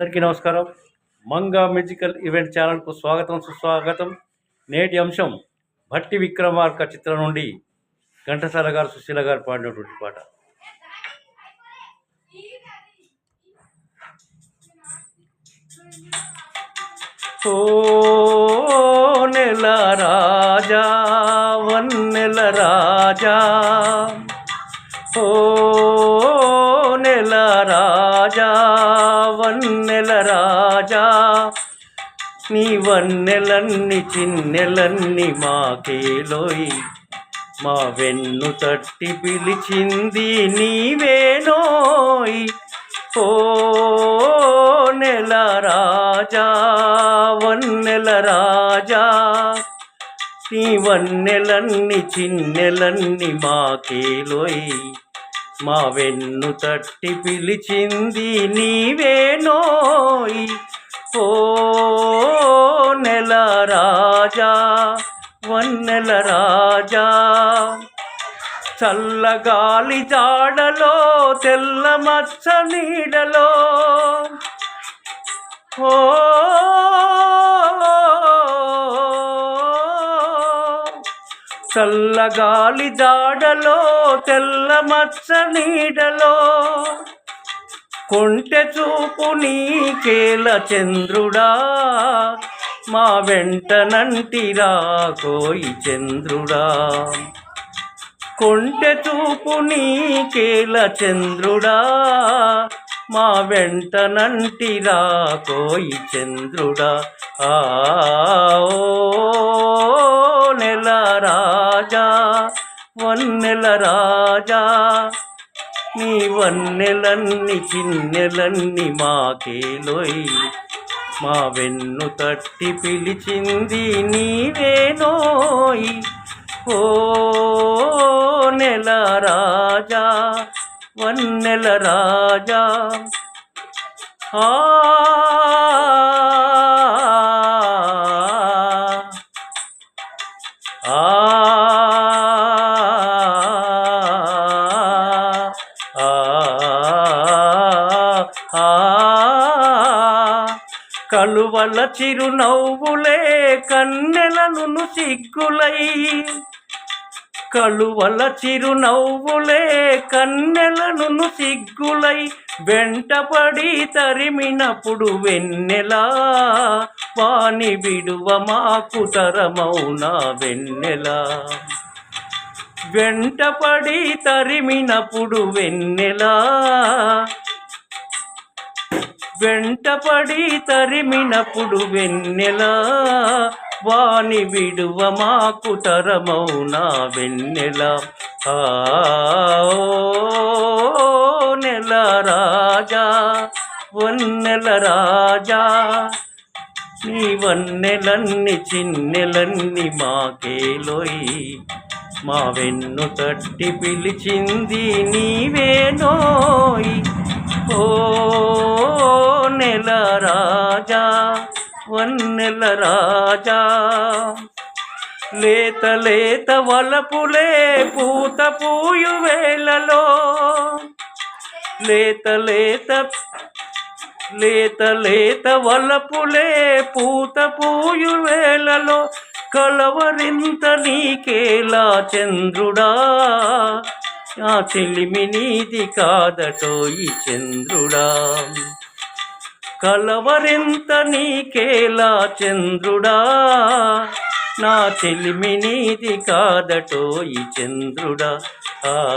అందరికీ నమస్కారం. Manga musical event ఛానల్కు స్వాగతం సుస్వాగతం. నేటి అంశం భట్టి విక్రమార్క చిత్రం నుండి ఘంటసాల గారు సుశీల గారు పాడినటువంటి పాట. ఓ నెల రాజా వన్నెల రాజా. ఓ వన్నెల రాజా నీ వన్నెలన్ని చిన్నెలన్ని మాకేలోయి మా వెన్ను తట్టి పిలిచింది నీవేనోయ్ ఓ నెల రాజా వన్నెల రాజా నీ వన్నెలన్ని చిన్నెలన్ని మాకేలోయి మా వెన్ను తట్టి పిలిచింది నీవేనోయ్ ఓ నెల రాజా వన్నెల రాజా. చల్లగాలి జాడలో తెల్ల మచ్చ నీడలో. ఓ చల్లగాలి జాడలో తెల్ల మచ్చ నీడలో. కొంటె చూపు నీకేల చంద్రుడా? మా వెంట నంటిరా కోయి చంద్రుడా? కొంటె చూపు నీకేల చంద్రుడా? మా వెంట నంటిరా కోయి చంద్రుడా? ఆ ఓ వన్నెల రాజా నీ వన్నెలన్ని చిన్నెలన్ని మాకేలోయ్ మా వెన్ను తట్టి పిలిచింది నీవేనోయ్ ఓ నెల రాజా వన్నెల రాజా. ఆ కలువల చిరునవ్వులే కన్నెలను సిగ్గులై. కలువల చిరునవ్వులే కన్నెలను సిగ్గులై. వెంటపడి తరిమినప్పుడు వెన్నెలా వాని విడువ మాకు తరమౌనా వెన్నెలా. వెంటపడి తరిమినప్పుడు వెన్నెలా వెంటపడి తరిమినప్పుడు వెన్నెలా? వాని విడువ మాకు తరమౌనా వెన్నెల? ఆ నెల రాజా వన్నెల రాజా నీ వన్నెలన్ని చిన్నెలన్ని మాకేలోయి మా వెన్ను తట్టి పిలిచింది నీవేనోయి నెల రాజా వన్నెల రాజా. లేత లేత వలపులే పూత పూయు వేళలో. లేత లేత లేత లేత వలపులే పూత పూయు వేళలో. కలవరింత నీకేలా చంద్రుడా ఆ చెలిమి నీది కాదటో ఈ చంద్రుడా. కలవరింత నీకేలా చంద్రుడా. నా చెలిమి నీది కాదటో ఈ చంద్రుడా. ఆ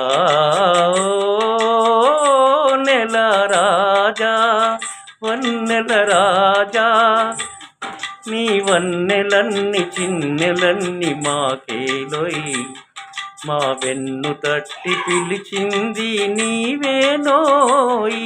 నెల రాజా వన్నెల రాజా. నీ వన్నెలన్ని చిన్నెలన్ని మాకేలోయి మా వెన్ను తట్టి పిలిచింది నీవేనోయ్